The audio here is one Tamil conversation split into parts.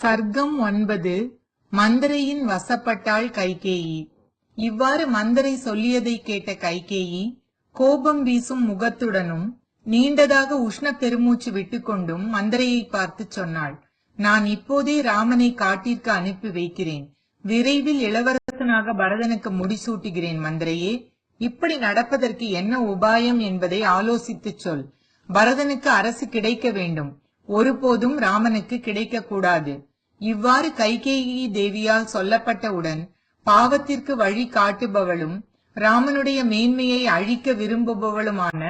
சர்க்கம் ஒன்பது மந்தரையின் வசப்பட்டாள் கைகேயி. இவ்வாறு மந்தரை சொல்லியதை கேட்ட கைகேயி கோபம் வீசும் முகத்துடனும் நீண்டதாக உஷ்ண பெருமூச்சு விட்டுக்கொண்டும் மந்தரையை பார்த்து சொன்னாள். நான் இப்போதே ராமனை காட்டிற்கு அனுப்பி வைக்கிறேன். விரைவில் இளவரசனாக பரதனுக்கு முடிசூட்டுகிறேன் மந்திரையே. இப்படி நடப்பதற்கு என்ன உபாயம் என்பதை ஆலோசித்துச் சொல். பரதனுக்கு அரசு கிடைக்க வேண்டும். ஒருபோதும் ராமனுக்கு கிடைக்க கூடாது இவ்வாறு கைகேயி தேவியால் சொல்லப்பட்டவுடன் பாவத்திற்கு வழி காட்டுபவளும் ராமனுடைய மேன்மையை அழிக்க விரும்புபவளுமான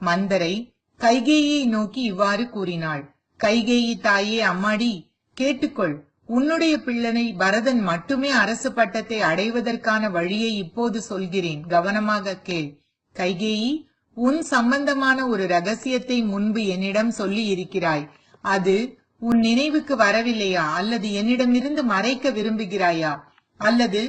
மந்தரை கைகேயை நோக்கி இவ்வாறு கூறினாள். கைகேயி தாயே அம்மாடி கேட்டுக்கொள். உன்னுடைய பிள்ளனை பரதன் மட்டுமே அரசு பட்டத்தை அடைவதற்கான வழியை இப்போது சொல்கிறேன். கவனமாக கேள். கைகேயி உன் சம்பந்தமான ஒரு ரகசியத்தை முன்பு என்னிடம் சொல்லி இருக்கிறாய் அது உன் நினைவுக்கு வரவில்லையா? அல்லது என்னிடமிருந்து மறைக்க விரும்புகிறாயா? அல்லது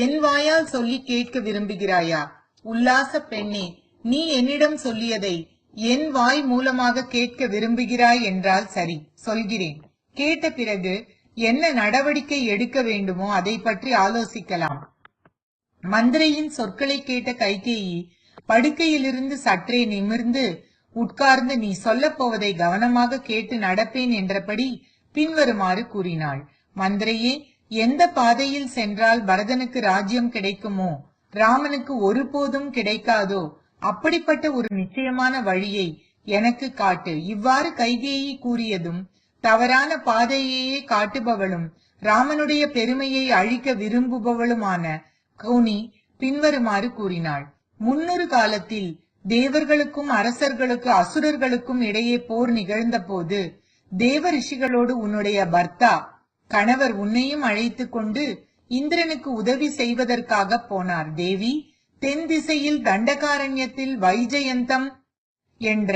என் வாயால் சொல்லி கேட்க விரும்புகிறாயா? உல்லாச பெண்ணே நீ என்னிடம் சொல்லியதை என் வாய் மூலமாக கேட்க விரும்புகிறாய் என்றால் சரி சொல்கிறேன். கேட்ட பிறகு என்ன நடவடிக்கை எடுக்க வேண்டுமோ அதை பற்றி ஆலோசிக்கலாம். மந்திரையின் சொற்களை கேட்ட கைகேயி படுக்கையிலிருந்து சற்றே நிமிர்ந்து உட்கார்ந்து நீ சொல்லப் போவதை கவனமாக கேட்டு நடப்பேன் என்றபடி பின்வருமாறு கூறினாள். மந்திரையே எந்த பாதையில் சென்றால் பரதனுக்கு ராஜ்யம் கிடைக்குமோ ராமனுக்கு ஒருபோதும் கிடைக்காதோ அப்படிப்பட்ட ஒரு நிச்சயமான வழியை எனக்கு காட்டு. இவ்வாறு கைகேயி கூறியதும் தவறான பாதையையே காட்டுபவளும் ராமனுடைய பெருமையை அழிக்க விரும்புபவளுமான கௌனி பின்வருமாறு கூறினாள். முன்னொரு காலத்தில் தேவர்களுக்கும் அரசர்களுக்கு அசுரர்களுக்கும் இடையே போர் நிகழ்ந்த போது தேவ ரிஷிகளோடு உன்னுடைய பர்த்தா கணவர் உன்னையும் அழைத்து கொண்டு இந்திரனுக்கு உதவி செய்வதற்காக போனார். தேவி தென் திசையில் தண்டகாரண்யத்தில் வைஜயந்தம் என்ற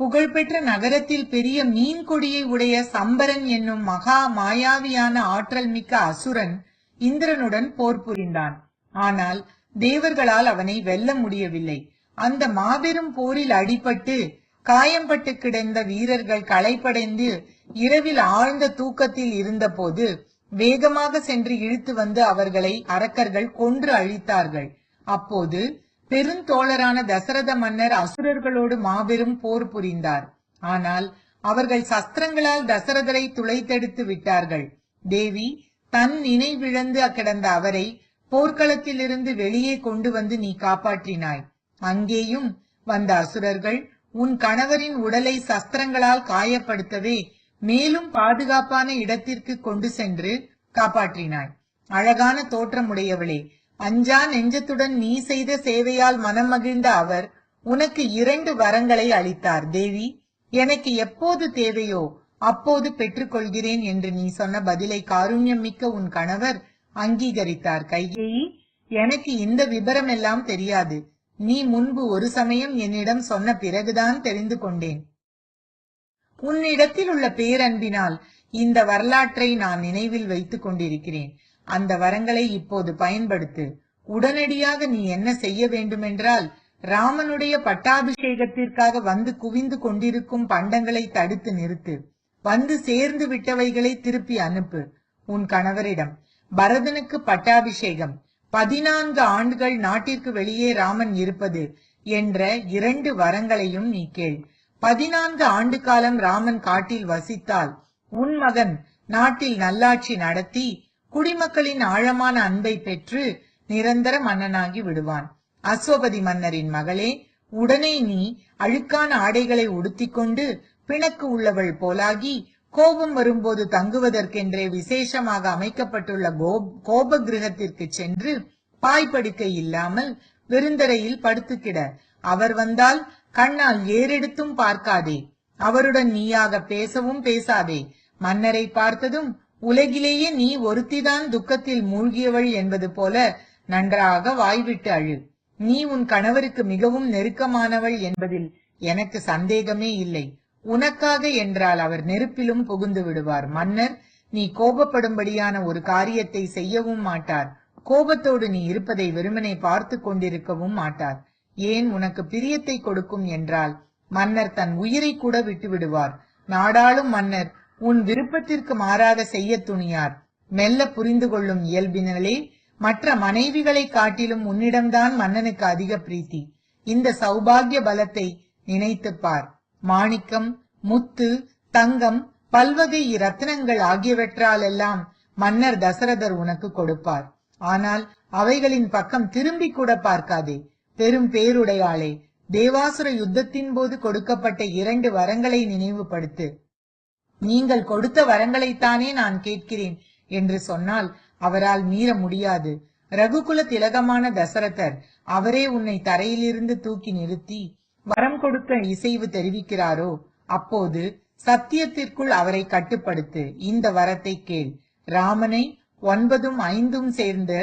புகழ்பெற்ற நகரத்தில் பெரிய மீன் கொடியை உடைய சம்பரன் என்னும் மகா மாயாவியான ஆற்றல் மிக்க அசுரன் இந்திரனுடன் போர் புரிந்தான். ஆனால் தேவர்களால் அவனை வெல்ல முடியவில்லை. அந்த மாபெரும் போரில் அடிபட்டு காயம்பட்டு கிடந்த வீரர்கள் களைப்படைந்து இரவில் ஆழ்ந்த தூக்கத்தில் இருந்தபோது வேகமாக சென்று இழுத்து வந்து அவர்களை அரக்கர்கள் கொன்று அழித்தார்கள். அப்போது பெருந்தோழரான தசரத மன்னர் அசுரர்களோடு மாபெரும் போர் புரிந்தார். ஆனால் அவர்கள் சஸ்திரங்களால் தசரதரை துளைத்தெடுத்து விட்டார்கள். தேவி தன் நினைவிழந்து கிடந்த அவரை போர்க்களத்திலிருந்து வெளியே கொண்டு வந்து நீ காப்பாற்றினாய். அங்கேயும் வந்த அசுரர்கள் உன் கணவரின் உடலை சஸ்திரங்களால் காயப்படுத்தவே மேலும் பாதுகாப்பான இடத்திற்கு கொண்டு சென்று காப்பாற்றினாய். அழகான தோற்றமுடையவளே அஞ்சா நெஞ்சத்துடன் நீ செய்த சேவையால் மனம் மகிழ்ந்த அவர் உனக்கு இரண்டு வரங்களை அளித்தார். தேவி எனக்கு எப்போது தேவையோ அப்போது பெற்றுக்கொள்கிறேன் என்று நீ சொன்ன பதிலை காருண்யம் மிக்க உன் கணவர் அங்கீகரித்தார். கைகேயி எனக்கு இந்த விபரம் எல்லாம் தெரியாது. நீ முன்பு ஒரு சமயம் என்னிடம் சொன்ன பிறகுதான் தெரிந்து கொண்டேன். உன்னிடத்தில் உள்ள பேரன்பினால் இந்த வரலாற்றை நான் நினைவில் வைத்துக் கொண்டிருக்கிறேன். அந்த வரங்களை இப்போது பயன்படுத்து. உடனடியாக நீ என்ன செய்ய வேண்டுமென்றால் ராமனுடைய பட்டாபிஷேகத்திற்காக வந்து குவிந்து கொண்டிருக்கும் பண்டங்களை தடுத்து நிறுத்து. வந்து சேர்ந்து விட்டவைகளை திருப்பி அனுப்பு. உன் கணவரிடம் பரதனுக்கு பட்டாபிஷேகம். பதினான்கு ஆண்டுகள் நாட்டிற்கு வெளியே ராமன் இருப்பது என்ற இரண்டு வரங்களையும் நீ கேள். பதினான்கு ஆண்டு காலம் ராமன் காட்டில் வசித்தால் உன் மகன் நாட்டில் நல்லாட்சி நடத்தி குடிமக்களின் ஆழமான அன்பை பெற்று நிரந்தர மன்னனாகி விடுவான். அஸ்வபதி மன்னரின் மகளே உடனே நீ அழுக்கான ஆடைகளை உடுத்திக்கொண்டு பிணக்கு உள்ளவள் போலாகி கோபம் வரும்போது தங்குவதற்கென்றே விசேஷமாக அமைக்கப்பட்டுள்ள கோப கிரகத்திற்கு சென்று பாய்படுக்கை இல்லாமல் வெறுந்தரையில் படுத்துக்கிட. அவர் வந்தால் கண்ணால் ஏறெடுத்தும் பார்க்காதே. அவருடன் நீயாக பேசவும் பேசாதே. மன்னரை பார்த்ததும் உலகிலேயே நீ ஒருத்திதான் துக்கத்தில் மூழ்கியவள் என்பது போல நன்றாக வாய்விட்டு அழு. நீ உன் கணவருக்கு மிகவும் நெருக்கமானவள் என்பதில் எனக்கு சந்தேகமே இல்லை. உனக்காக என்றால் அவர் நெருப்பிலும் புகுந்து விடுவார். மன்னர் நீ கோபப்படும்படியான ஒரு காரியத்தை செய்யவும் மாட்டார். கோபத்தோடு நீ இருப்பதை வெறுமனை பார்த்து கொண்டிருக்கவும் மாட்டார். ஏன் உனக்கு பிரியத்தை கொடுக்கும் என்றால் மன்னர் தன் உயிரை கூட விட்டு விடுவார். நாடாளும் மன்னர் உன் விருப்பத்திற்கு மாறாக செய்ய துணியார். மெல்ல புரிந்து கொள்ளும் இயல்பினலே மற்ற மனைவிகளை காட்டிலும் உன்னிடம்தான் மன்னனுக்கு அதிக பிரீத்தி. இந்த சௌபாகிய பலத்தை நினைத்துப்பார் பார். மாணிக்கம் முத்து தங்கம் பல்வகை ரத்தினங்கள் ஆகியவற்றாலெல்லாம் மன்னர் தசரதர் உனக்கு கொடுப்பார். ஆனால் அவைகளின் பக்கம் திரும்பி கூட பார்க்காதே. பெரும் பேருடையாளே தேவாசுர யுத்தத்தின் போது கொடுக்கப்பட்ட இரண்டு வரங்களை நினைவுபடுத்து. நீங்கள் கொடுத்த வரங்களைத்தானே நான் கேட்கிறேன் என்று சொன்னால் அவரால் மீற முடியாது. ரகுகுல திலகமான தசரதர் அவரே உன்னை தரையிலிருந்து தூக்கி நிறுத்தி வரம் கொடுக்க இசைவு தெரிவிக்கிறாரோ? அப்போது சத்தியத்திற்குள் அவரை கட்டுப்படுத்து. இந்த வரத்தை கேள். ராமனை ஒன்பதும் ஐந்தும் சேர்ந்து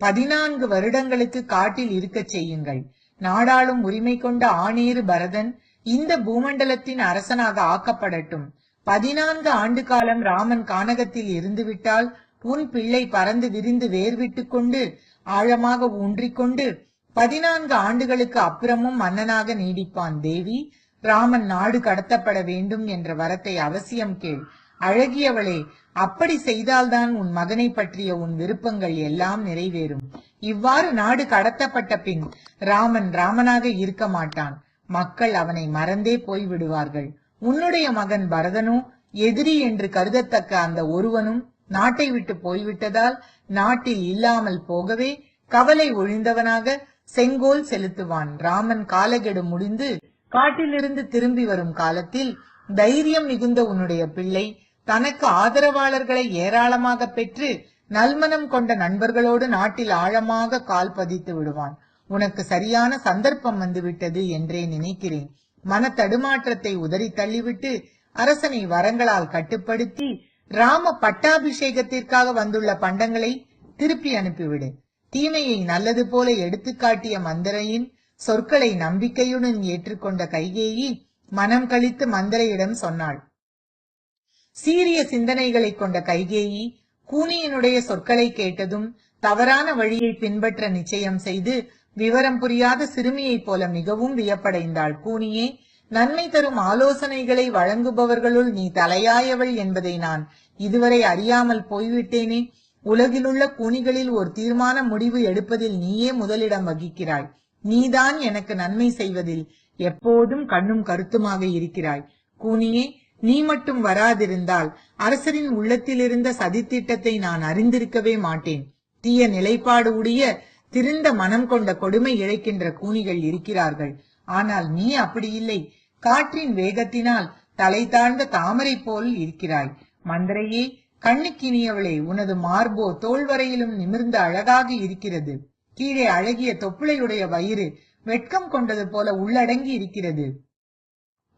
பதினான்கு வருடங்களுக்கு காட்டில் இருக்கச் செய்யுங்கள். நாடாளும் உரிமை கொண்ட ஆணேறு பரதன் இந்த பூமண்டலத்தின் அரசனாக ஆக்கப்படட்டும். பதினான்கு ஆண்டு காலம் ராமன் கானகத்தில் இருந்துவிட்டால் உன் பிள்ளை பறந்து விரிந்து வேர்விட்டு கொண்டு ஆழமாக ஊன்றிக்கொண்டு பதினான்கு ஆண்டுகளுக்கு அப்புறமும் மன்னனாக நீடிப்பான் தேவி. ராமன் நாடு கடத்தப்பட வேண்டும் என்ற வரத்தை அவசியம் கேள். அழகியவளே அப்படி செய்தால்தான் உன் மகனை பற்றிய உன் விருப்பங்கள் எல்லாம் நிறைவேறும். இவ்வாறு நாடு கடத்தப்பட்ட பின் ராமன் ராமனாக இருக்க மாட்டான். மக்கள் அவனை மறந்தே போய் விடுவார்கள் உன்னுடைய மகன் பரதனோ எதிரி என்று கருதத்தக்க அந்த ஒருவனும் நாட்டை விட்டு போய்விட்டதால் நாட்டில் இல்லாமல் போகவே கவலை ஒழிந்தவனாக செங்கோல் செலுத்துவான். ராமன் காலகெடு முடிந்து காட்டிலிருந்து திரும்பி வரும் காலத்தில் தைரியம் மிகுந்த உன்னுடைய பிள்ளை தனக்கு ஆதரவாளர்களை ஏராளமாக பெற்று நல்மனம் கொண்ட நண்பர்களோடு நாட்டில் ஆழமாக கால் பதித்து விடுவான். உனக்கு சரியான சந்தர்ப்பம் வந்துவிட்டது என்றே நினைக்கிறேன். மன தடுமாற்றத்தை உதறி தள்ளிவிட்டு அரசனை வரங்களால் கட்டுப்படுத்தி ராம பட்டாபிஷேகத்திற்காக வந்துள்ள பண்டங்களை திருப்பி அனுப்பிவிடு. தீமையை நல்லது போல எடுத்துக்காட்டிய மந்திரையின் சொற்களை நம்பிக்கையுடன் ஏற்றுக்கொண்ட கைகேயி மனம் கழித்து மந்திரையிடம் சொன்னாள். சீரிய சிந்தனைகளை கொண்ட கைகேயி கூனியினுடைய சொற்களை கேட்டதும் தவறான வழியை பின்பற்ற நிச்சயம் செய்து விவரம் புரியாத சிறுமியைப் போல மிகவும் வியப்படைந்தாள். கூனியே நன்மை தரும் ஆலோசனைகளை வழங்குபவர்களுள் நீ தலையாயவள் என்பதை நான் இதுவரை அறியாமல் போய்விட்டேனே. உலகிலுள்ள கூணிகளில் ஒரு தீர்மான முடிவு எடுப்பதில் நீயே முதலிடம் வகிக்கிறாய். நீதான் எனக்கு நன்மை செய்வதில் எப்போதும் கண்ணும் கருத்துமாக இருக்கிறாய். கூனியே நீ மட்டும் வராதிருந்தால் அரசரின் உள்ளத்தில் இருந்த சதித்திட்டத்தை நான் அறிந்திருக்கவே மாட்டேன். தீய நிலைப்பாடு உடைய திருந்த மனம் கொண்ட கொடுமை இழைக்கின்ற கூனிகள் இருக்கிறார்கள். ஆனால் நீ அப்படி இல்லை. காற்றின் வேகத்தினால் தலை தாழ்ந்த தாமரை போல் இருக்கிறாய். மந்திரையே கண்ணுக்கினியவளே உனது மார்போ தோல்வரையிலும் நிமிர்ந்த அழகாக இருக்கிறது. கீழே அழகிய தொப்புளையுடைய வயிறு வெட்கம் கொண்டது போல உள்ளடங்கி இருக்கிறது.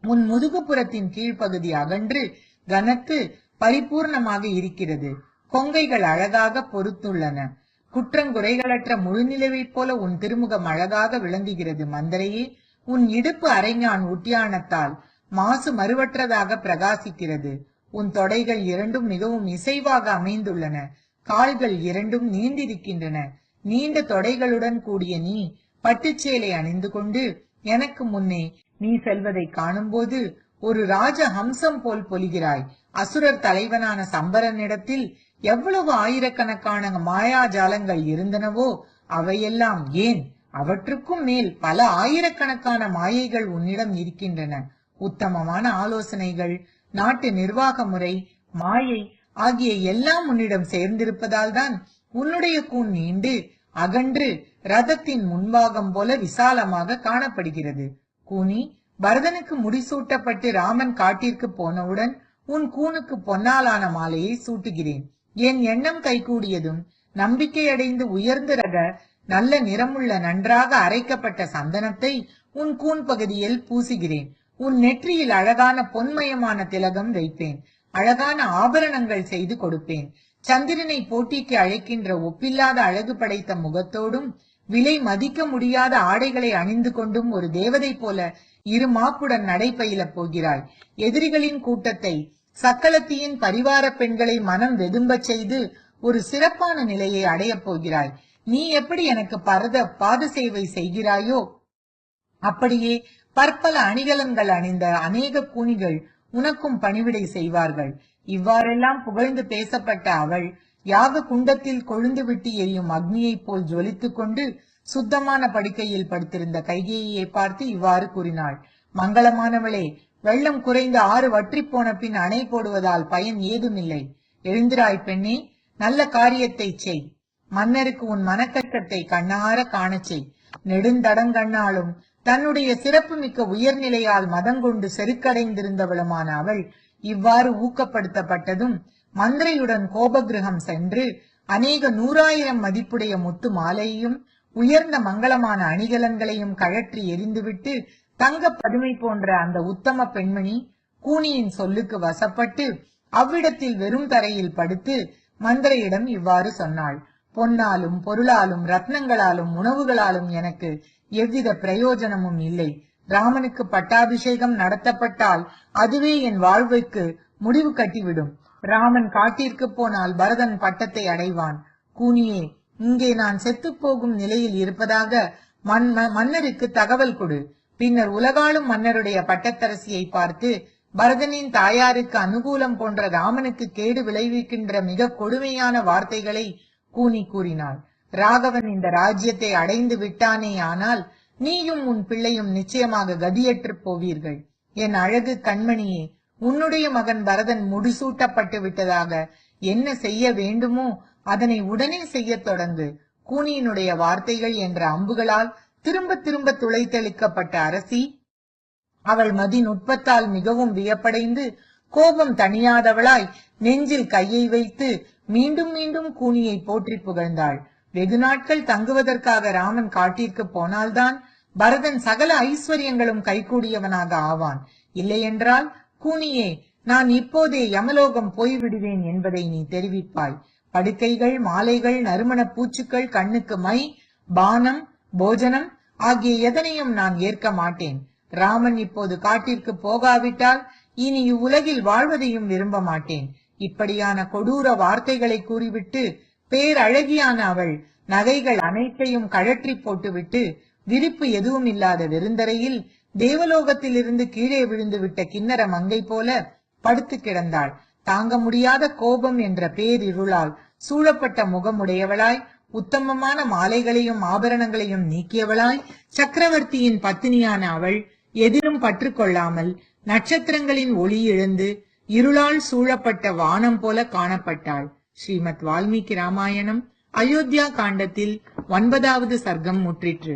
உன் முதுகுப்புறத்தின் கீழ்ப்பகுதி அகன்று கனத்து பரிபூர்ணமாக இருக்கிறது. கொங்கைகள் அழகாக பொறுத்துள்ளன. குற்றங்குறைகளற்ற முழுநிலவைப் போல உன் திருமுகம் அழகாக விளங்குகிறது மந்திரையே. உன் இடுப்பு அரைஞான் உட்டியானத்தால் மாசு மறுவற்றதாக பிரகாசிக்கிறது. உன் தொடைகள் இரண்டும் மிகவும் இசைவாக அமைந்துள்ளன. கால்கள் இரண்டும் நீண்டிருக்கின்றன. நீண்ட தொடைகளுடன் கூடிய நீ பட்டுச்சேலை அணிந்து கொண்டு எனக்கு முன்னே நீ செல்வதை காணும்போது ஒரு ராஜ ஹம்சம் போல் பொலிகிறாய். அசுரர் தலைவனான சம்பரனிடத்தில் எவ்வளவு ஆயிரக்கணக்கான மாயாஜாலங்கள் இருந்தனவோ அவையெல்லாம் ஏன்? அவற்றுக்கும் மேல் பல ஆயிரக்கணக்கான மாயைகள் உன்னிடம் இருக்கின்றன. உத்தமமான ஆலோசனைகள் நாட்டு நிர்வாக முறை மாயை ஆகிய எல்லாம் உன்னிடம் சேர்ந்திருப்பதால் தான் உன்னுடைய கூன் நீண்டு அகன்று ரதத்தின் முன்பாகம் போல விசாலமாக காணப்படுகிறது. கூனி பரதனுக்கு முடிசூட்டப்பட்டு ராமன் காட்டிற்கு போனவுடன் உன் கூனுக்கு பொன்னாலான மாலையை சூட்டுகிறேன். என் எண்ணம் கைகூடியதும் நம்பிக்கையடைந்து உயர்ந்த ரக நல்ல நிறமுள்ள நன்றாக அரைக்கப்பட்ட சந்தனத்தை உன் கூன் பகுதியில் பூசுகிறேன். உன் நெற்றியில் அழகான பொன்மயமான திலகம் வைப்பேன். அழகான ஆபரணங்கள் செய்து கொடுப்பேன். சந்திரனை போட்டிக்கு அழைக்கின்ற ஒப்பில்லாத அழகு படைத்த முகத்தோடும் விலை மதிக்க முடியாத ஆடைகளை அணிந்து கொண்டும் ஒரு தேவதை போல இரு மாப்புடன் நடைபயில போகிறாய் எதிரிகளின் கூட்டத்தை சக்களத்தியின் பரிவார பெண்களை மனம் வெதும்பச் செய்து ஒரு சிறப்பான நிலையை அடையப் போகிறாய் நீ எப்படி எனக்கு பரத பாத சேவை செய்கிறாயோ அப்படியே பற்பல அணிகலன்கள் அணிந்த அநேக கூனிகள் உனக்கும் பணிவிடை செய்வார்கள். இவ்வாறெல்லாம் புகழ்ந்து பேசப்பட்ட அவள் யாக குண்டத்தில் கொழுந்து விட்டு எரியும் அக்னியைப் போல் ஜொலித்துக் கொண்டு சுத்தமான படுக்கையில் படுத்திருந்த கைகேயை பார்த்து இவ்வாறு கூறினாள். மங்களமானவளே வெள்ளம் குறைந்து ஆறு வற்றி போன பின் அணை போடுவதால் பயன் ஏதுமில்லை. எழுந்திராய் பெண்ணே நல்ல காரியத்தை செய். மன்னருக்கு உன் மனக்கட்டத்தை கண்ணார காணச் செய். நெடுந்தடங்கண்ணாலும் தன்னுடைய சிறப்புமிக்க உயர்நிலையால் மதங்கொண்டு செருக்கடைந்திருந்தவளுமான அவள் இவ்வாறு ஊக்கப்படுத்தப்பட்டதும் மந்திரையுடன் கோபகிரகம் சென்று அநேக நூறாயிரம் மதிப்புடைய முத்து மாலையையும் உயர்ந்த மங்களமான அணிகலன்களையும் கழற்றி எரிந்துவிட்டு தங்க பதுமை போன்ற அந்த உத்தம பெண்மணி கூனியின் சொல்லுக்கு வசப்பட்டு அவ்விடத்தில் வெறும் தரையில் படுத்து மந்திரையிடம் இவ்வாறு சொன்னாள். பொன்னாலும் பொருளாலும் ரத்னங்களாலும் உணவுகளாலும் எனக்கு எவ்வித பிரயோஜனமும் இல்லை. ராமனுக்கு பட்டாபிஷேகம் நடத்தப்பட்டால் அதுவே என் வாழ்வுக்கு முடிவு கட்டிவிடும். ராமன் காட்டிற்கு போனால் பரதன் பட்டத்தை அடைவான். கூனியே இங்கே நான் செத்து போகும் நிலையில் இருப்பதாக மன்னருக்கு தகவல் கொடு. பின்னர் உலகாளும் மன்னருடைய பட்டத்தரசியை பார்த்து பரதனின் தாயாருக்கு அனுகூலம் போன்ற ராமனுக்கு கேடு விளைவிக்கின்ற மிக கொடுமையான வார்த்தைகளை கூனி கூறினாள். ராகவன் இந்த ராஜ்யத்தை அடைந்து விட்டானே ஆனால் நீயும் உன் பிள்ளையும் நிச்சயமாக கதியற்றுப் போவீர்கள். என் அழகு கண்மணியே உன்னுடைய மகன் பரதன் முடிசூட்டப்பட்டு விட்டதாக என்ன செய்ய வேண்டுமோ அதனை உடனே செய்ய தொடங்கு. கூனியினுடைய வார்த்தைகள் என்ற அம்புகளால் திரும்ப திரும்ப துளைத்தெளிக்கப்பட்ட அரசி அவள் மதி நுட்பத்தால் மிகவும் வியப்படைந்து கோபம் தணியாதவளாய் நெஞ்சில் கையை வைத்து மீண்டும் மீண்டும் கூனியை போற்றி புகழ்ந்தாள். வெகு நாட்கள் தங்குவதற்காக ராமன் காட்டிற்கு போனால்தான் பரதன் சகல ஐஸ்வர்யங்களும் கைகூடியவனாக ஆவான். இல்லையென்றால் கூனியே நான் இப்போதே யமலோகம் போய்விடுவேன் என்பதை நீ தெரிவிப்பாய். படுக்கைகள் மாலைகள் நறுமண பூச்சுக்கள் கண்ணுக்கு மை பானம் போஜனம் ஆகிய எதனையும் நான் ஏற்க மாட்டேன். ராமன் இப்போது காட்டிற்கு போகாவிட்டால் இனி இவ்வுலகில் வாழ்வதையும் விரும்ப மாட்டேன். இப்படியான கொடூர வார்த்தைகளை கூறிவிட்டு பேரழகியான அவள் நகைகள் அனைத்தையும் கழற்றி போட்டுவிட்டு விரிப்பு எதுவும் இல்லாத வெறுந்தரையில் தேவலோகத்திலிருந்து கீழே விழுந்து விட்ட கிண்ணற மங்கை போல படுத்து கிடந்தாள். தாங்க முடியாத கோபம் என்ற பேரிருளால் சூழப்பட்ட முகமுடையவளாய் உத்தமமான மாலைகளையும் ஆபரணங்களையும் நீக்கியவளாய் சக்கரவர்த்தியின் பத்தினியான அவள் எதிலும் பற்று கொள்ளாமல் நட்சத்திரங்களின் ஒளி எழுந்து இருளால் சூழப்பட்ட வானம் போல காணப்பட்டாள். ஸ்ரீமத் வால்மீகி ராமாயணம் அயோத்தியா காண்டத்தில் ஒன்பதாவது சர்க்கம் முற்றிற்று.